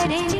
Friday.